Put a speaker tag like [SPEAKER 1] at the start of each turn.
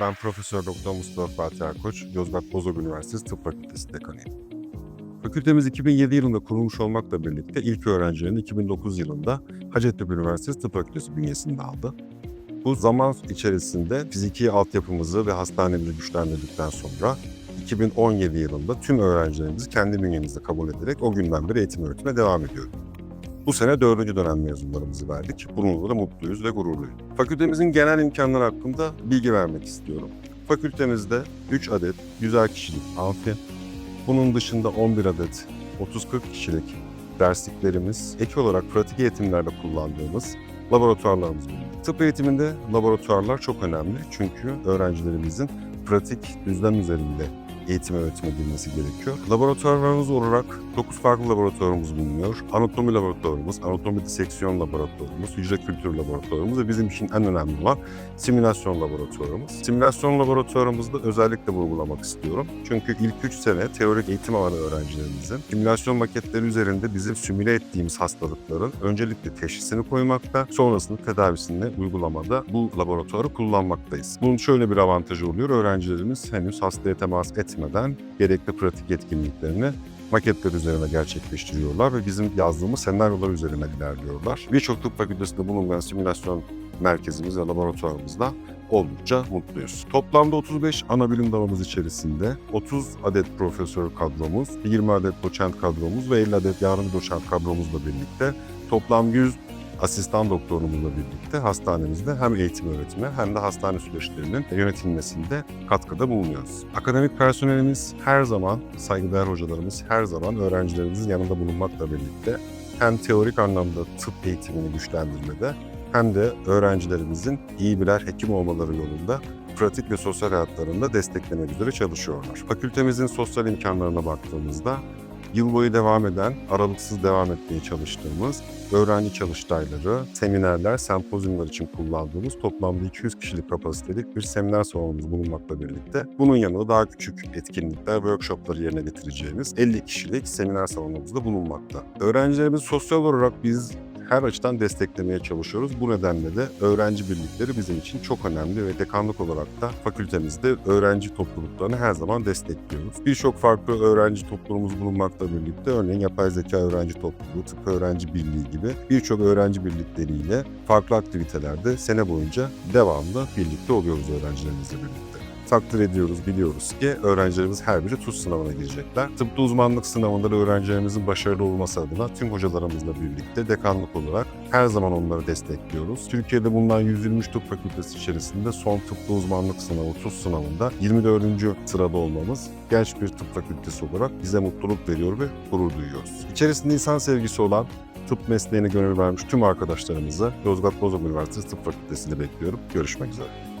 [SPEAKER 1] Ben Profesör Doktor Mustafa Fatih Erkoç, Yozgat Bozok Üniversitesi Tıp Fakültesi Dekanıyım. Fakültemiz 2007 yılında kurulmuş olmakla birlikte ilk öğrencilerini 2009 yılında Hacettepe Üniversitesi Tıp Fakültesi bünyesinde aldı. Bu zaman içerisinde fiziki altyapımızı ve hastanemizi güçlendirdikten sonra 2017 yılında tüm öğrencilerimizi kendi bünyemizde kabul ederek o günden beri eğitim öğretime devam ediyoruz. Bu sene dördüncü dönem mezunlarımızı verdik. Bununla da mutluyuz ve gururluyuz. Fakültemizin genel imkanları hakkında bilgi vermek istiyorum. Fakültemizde 3 adet 100'er kişilik amfi, bunun dışında 11 adet 30-40 kişilik dersliklerimiz, ek olarak pratik eğitimlerde kullandığımız laboratuvarlarımız bulunuyor. Tıp eğitiminde laboratuvarlar çok önemli çünkü öğrencilerimizin pratik düzlem üzerinde eğitim öğretime girmesi gerekiyor. Laboratuvarlarımız olarak 9 farklı laboratuvarımız bulunuyor. Anatomi laboratuvarımız, anatomi diseksiyon laboratuvarımız, hücre kültürü laboratuvarımız ve bizim için en önemli olan simülasyon laboratuvarımız. Simülasyon laboratuvarımızda özellikle vurgulamak istiyorum. Çünkü ilk 3 sene teorik eğitim alan öğrencilerimizin simülasyon maketleri üzerinde bizim simüle ettiğimiz hastalıkların öncelikle teşhisini koymakta, sonrasında tedavisini uygulamada bu laboratuvarı kullanmaktayız. Bunun şöyle bir avantajı oluyor. Öğrencilerimiz henüz hastaya temas etmeden gerekli pratik etkinliklerini maketler üzerine gerçekleştiriyorlar ve bizim yazdığımız senaryolar üzerine ilerliyorlar. Birçok tıp fakültesinde bulunan simülasyon merkezimiz ve laboratuvarımızda oldukça mutluyuz. Toplamda 35 ana bilim dalımız içerisinde 30 adet profesör kadromuz, 20 adet doçent kadromuz ve 50 adet yardımcı doçent kadromuzla birlikte toplam 100 asistan doktorumuzla birlikte hastanemizde hem eğitim öğretimi hem de hastane süreçlerinin yönetilmesinde katkıda bulunuyoruz. Akademik personelimiz her zaman, saygıdeğer hocalarımız her zaman öğrencilerimizin yanında bulunmakla birlikte hem teorik anlamda tıp eğitimini güçlendirmede hem de öğrencilerimizin iyi birer hekim olmaları yolunda pratik ve sosyal hayatlarında desteklemek üzere çalışıyorlar. Fakültemizin sosyal imkanlarına baktığımızda yıl boyu devam eden, aralıksız devam etmeye çalıştığımız öğrenci çalıştayları, seminerler, sempozyumlar için kullandığımız toplamda 200 kişilik kapasitelik bir seminer salonumuz bulunmakla birlikte bunun yanında daha küçük etkinlikler, workshopları yerine getireceğimiz 50 kişilik seminer salonumuz da bulunmakta. Öğrencilerimizi sosyal olarak biz her açıdan desteklemeye çalışıyoruz. Bu nedenle de öğrenci birlikleri bizim için çok önemli ve dekanlık olarak da fakültemizde öğrenci topluluklarını her zaman destekliyoruz. Birçok farklı öğrenci topluluğumuz bulunmakla birlikte örneğin yapay zeka öğrenci topluluğu, tıp öğrenci birliği gibi birçok öğrenci birlikleriyle farklı aktivitelerde sene boyunca devamlı birlikte oluyoruz öğrencilerimizle birlikte takdir ediyoruz, biliyoruz ki öğrencilerimiz her biri TUS sınavına girecekler. Tıpta uzmanlık sınavında da öğrencilerimizin başarılı olması adına tüm hocalarımızla birlikte dekanlık olarak her zaman onları destekliyoruz. Türkiye'de bulunan 123 tıp fakültesi içerisinde son tıpta uzmanlık sınavı TUS sınavında 24. sırada olmamız genç bir tıp fakültesi olarak bize mutluluk veriyor ve gurur duyuyoruz. İçerisinde insan sevgisi olan tıp mesleğine gönül vermiş tüm arkadaşlarımızı Yozgat Bozok Üniversitesi Tıp Fakültesi'nde bekliyorum. Görüşmek üzere.